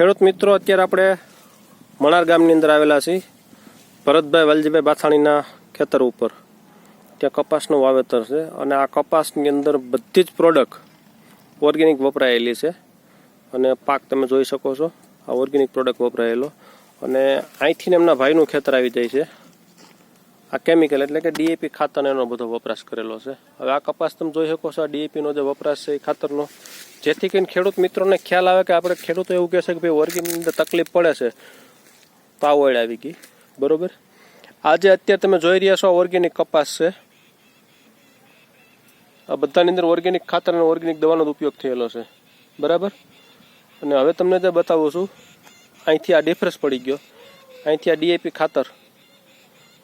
ખેડૂત મિત્રો, અત્યારે આપણે મણાર ગામની અંદર આવેલા છીએ. ભરતભાઈ, વાલજીભાઈ બાથાણીના ખેતર ઉપર. ત્યાં કપાસનું વાવેતર છે અને આ કપાસની અંદર બધી જ પ્રોડક્ટ ઓર્ગેનિક વપરાયેલી છે. અને પાક તમે જોઈ શકો છો, આ ઓર્ગેનિક પ્રોડક્ટ વપરાયેલો. અને અહીંથી એમના ભાઈનું ખેતર આવી જાય છે. આ કેમિકલ એટલે કે ડીએપી ખાતરનો એનો બધો વપરાશ કરેલો છે. હવે આ કપાસ તમે જોઈ શકો છો, આ ડીએપીનો જે વપરાશ છે એ ખાતરનો. જેથી કરીને ખેડૂત મિત્રોને ખ્યાલ આવે કે આપણે ખેડૂતો એવું કહે છે કે ભાઈ ઓર્ગેનિકની અંદર તકલીફ પડે છે પાવડ આવી ગઈ. બરોબર? આજે અત્યારે તમે જોઈ રહ્યા છો ઓર્ગેનિક કપાસ છે. આ બધાની અંદર ઓર્ગેનિક ખાતર અને ઓર્ગેનિક દવાનો ઉપયોગ થયેલો છે. બરાબર? અને હવે તમને જે બતાવું છું, અહીંથી આ ડિફરન્સ પડી ગયો. અહીંથી આ ડીએપી ખાતર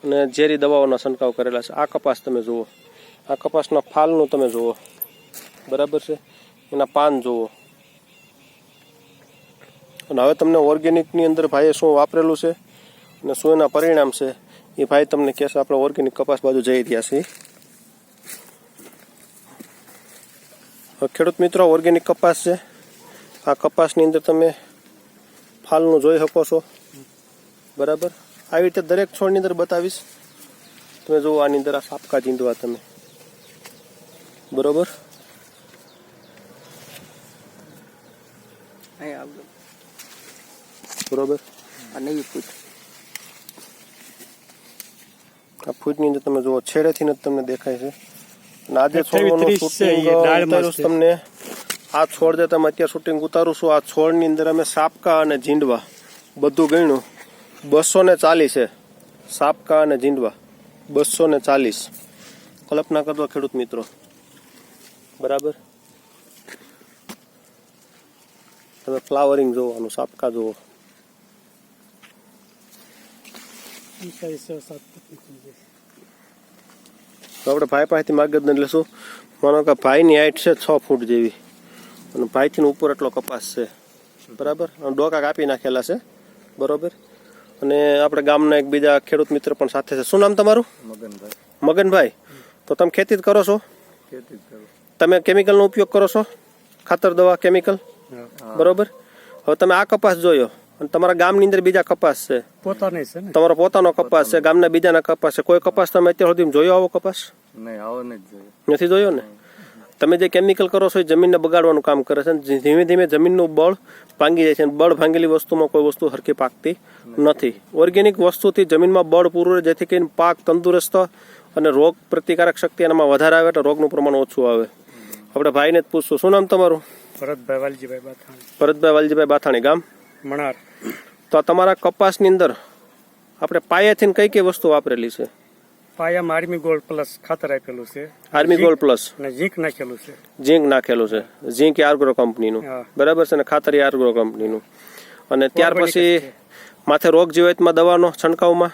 અને ઝેરી દવાઓના છંટકાવ કરેલા છે. આ કપાસ તમે જુઓ. આ કપાસના ફાલનું તમે જુઓ. બરાબર છે? એના પાન જુઓ. અને હવે તમને ઓર્ગેનિકની અંદર ભાઈએ શું વાપરેલું છે અને શું એના પરિણામ છે, એ ભાઈ તમને કહેશે, આપણે ઓર્ગેનિક કપાસ બાજુ જઈ રહ્યા છીએ. ખેડૂત મિત્રો ઓર્ગેનિક કપાસ છે. આ કપાસની અંદર તમે ફાલનું જોઈ શકો છો. બરાબર? આવી રીતે દરેક છોડની અંદર બતાવીશ. તમે જુઓ આની અંદર આ સાપકા જીંદવા તમે. બરોબર? અહીં આવજો. બરોબર? આ એ ફૂટ. આ ફૂટની અંદર તમે જુઓ છેડેથી જ તમને દેખાય છે. અને આજે છોડવાનું શૂટિંગ. તમને. આ છોડ જે તમે અત્યારે શૂટિંગ ઉતારું છું આ છોડની અંદર અમે સાપકા અને ઝીંડવા. બધું ગણ્યું. બસો ને ચાલીસ છે. સાપકા અને ઝીંડવા. બસો ને ચાલીસ. કલ્પના કરજો ખેડૂત મિત્રો. બરાબર? તમે ફ્લાવરિંગ જોવાનું સાપકા જુઓ. તો આપણે ભાઈ પાસેથી માર્ગદર્શન લેશું માનો કે ભાઈની હાઈટ છે છ ફૂટ જેવી. અને ભાઈથી ઉપર એટલો કપાસ છે. બરાબર? અને ડોકા કાપી નાખેલા છે. બરોબર? અને આપણે ગામના એક બીજા ખેડૂત મિત્ર પણ સાથે છે. શું નામ તમારું? મગનભાઈ. મગનભાઈ. તો તમે ખેતી જ કરો છો? ખેતી જ કરું. તમે કેમિકલનો ઉપયોગ કરો છો? ખાતર દવા કેમિકલ બરોબર? હવે તમે આ કપાસ જોયો. અને તમારા ગામની અંદર બીજા કપાસ છે. પોતાને છે ને? તમારો પોતાનો કપાસ છે ગામના બીજાના કપાસ છે. કોઈ કપાસ તમે અત્યાર સુધી જોયો આવો કપાસ? નહીં આવો જોઈએ નથી જોયો ને? તમે જે કેમિકલ કરો છો એ જમીનને બગાડવાનું કામ કરે છે. ધીમે ધીમે જમીનનું બળ ભાંગી જાય છે. અને બળ ભાંગેલી વસ્તુમાં કોઈ વસ્તુ હરકી પાકતી નથી. ઓર્ગેનિક વસ્તુથી જમીનમાં બળ પૂરું રહે જેથી કરીને પાક તંદુરસ્ત અને રોગ પ્રતિકારક શક્તિ એનામાં વધારે આવે એટલે રોગનું પ્રમાણ ઓછું આવે. આપણે ભાઈને જ પૂછશું. શું નામ તમારું? ભરતભાઈ વાલજીભાઈ બાથાણી. ભરતભાઈ વાલજીભાઈ બાથાણી ગામ? મણાર. તો તમારા કપાસની અંદર આપણે પાયાથી કઈ કઈ વસ્તુ વાપરેલી છે? પાયામાં આર્મી ગોલ્ડ પ્લસ ખાતર આપેલું છે. Army gold plus? અને ઝીંક નાખેલું છે. ઝીંક નાખેલું છે. ઝીંક આર્ગ્રો કંપનીનું. બરાબર છે ને? ખાતર એ આર્ગ્રો કંપનીનું. અને ત્યાર પછી માથે રોગ જીવાતમાં દવાનો છંટકાવમાં?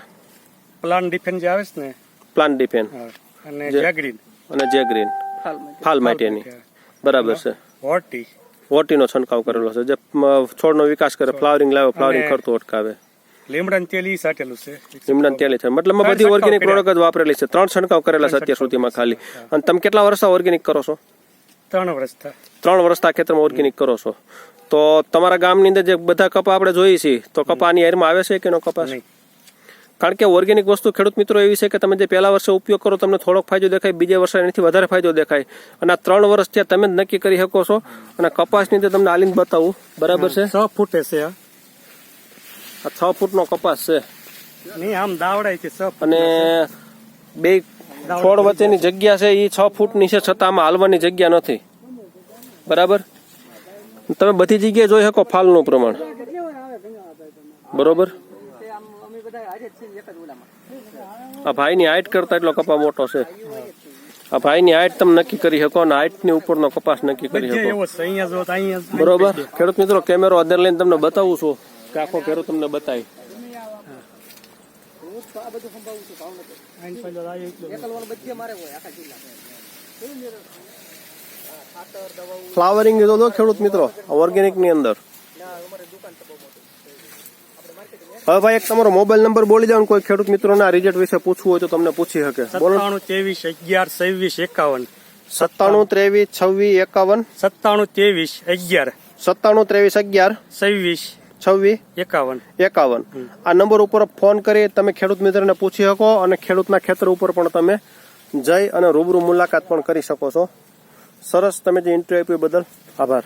પ્લાન ડિફેન જે આવે છે ને? પ્લાન્ટ ડિફેન અને જેગ્રીન અને જેગ્રીન ફાલ માટેની. બરાબર છે. હોર્ટી ઓટીનો છંટકાવ કરેલો છે. જે છોડનો વિકાસ કરે ફ્લાવરિંગ લાવે ફ્લાવરિંગ કરતું અટકાવે. લીમડાનું તેલી સાટેલું છે. લીમડા તેલી છે. મતલબ બધી ઓર્ગેનિક પ્રોડક્ટ જ વાપરેલી છે. ત્રણ છંટકાવ કરેલા છે અત્યાર સુધીમાં ખાલી. અને તમે કેટલા વર્ષ ઓર્ગેનિક કરો છો? ત્રણ વર્ષ થયા ત્રણ વર્ષ આ ખેતરમાં ઓર્ગેનિક કરો છો. તો તમારા ગામની અંદર જે બધા કપા આપણે જોઈએ છીએ તો કપાની હારમાં આવે છે કે નો કપાસ? નહીં. કારણ કે ઓર્ગેનિક વસ્તુ ખેડૂત મિત્રો એવી છે કે તમે જે પહેલા વર્ષે ઉપયોગ કરો તમને થોડોક ફાયદો દેખાય બીજા વર્ષે એનાથી વધારે ફાયદો દેખાય. અને આ ત્રણ વર્ષ ત્યાં તમે જ નક્કી કરી શકો છો. અને કપાસની અંદર તમને આલીને બતાવું. બરાબર છે? છ ફૂટે છે આ છ ફૂટનો કપાસ છે. આમ દાવડાય છે અને બે છોડ વચ્ચેની જગ્યા છે એ છ ફૂટની છે છતાં આમાં હાલવાની જગ્યા નથી. બરાબર? તમે બધી જગ્યાએ જોઈ શકો ફાલનું પ્રમાણ. બરોબર અમે બધા હારે જ છીએ એક જ ઓલામાં આ ભાઈની હાઈટ કરતા એટલો કપા મોટો છે. આ ભાઈની હાઈટ તમે નક્કી કરી શકો અને હાઈટની ઉપરનો કપાસ નક્કી કરી શકો. એવો છે અહીંયા જો તો અહીંયા બરોબર? ખેડૂત મિત્રો કેમેરો અંદર લઈને તમને બતાવું છું. કે આખો ખેડૂત તમને બતાવી ફ્લાવરિંગ લીધો ખેડૂત મિત્રો ઓર્ગેનિકની અંદર. દુકાન તો બહુ મોટી હવે ભાઈ એક તમારો મોબાઈલ નંબર બોલી જાવ ને કોઈ ખેડૂત મિત્રોના રિઝલ્ટ વિશે પૂછવું હોય તો તમને પૂછી શકે. સત્તાણું ત્રેવીસ અગિયાર છવ્વીસ એકાવન. સત્તાણું ત્રેવીસ છવ્વીસ એકાવન. સત્તાણું ત્રેવીસ અગિયાર. સત્તાણું ત્રેવીસ અગિયાર. છવ્વીસ છવ્વીસ એકાવન. એકાવન. આ નંબર ઉપર ફોન કરી તમે ખેડૂત મિત્રને પૂછી શકો અને ખેડૂતના ખેતર ઉપર પણ તમે જઈ અને રૂબરૂ મુલાકાત પણ કરી શકો છો. સરસ તમે જે ઇન્ટરવ્યુ આપ્યું બદલ આભાર.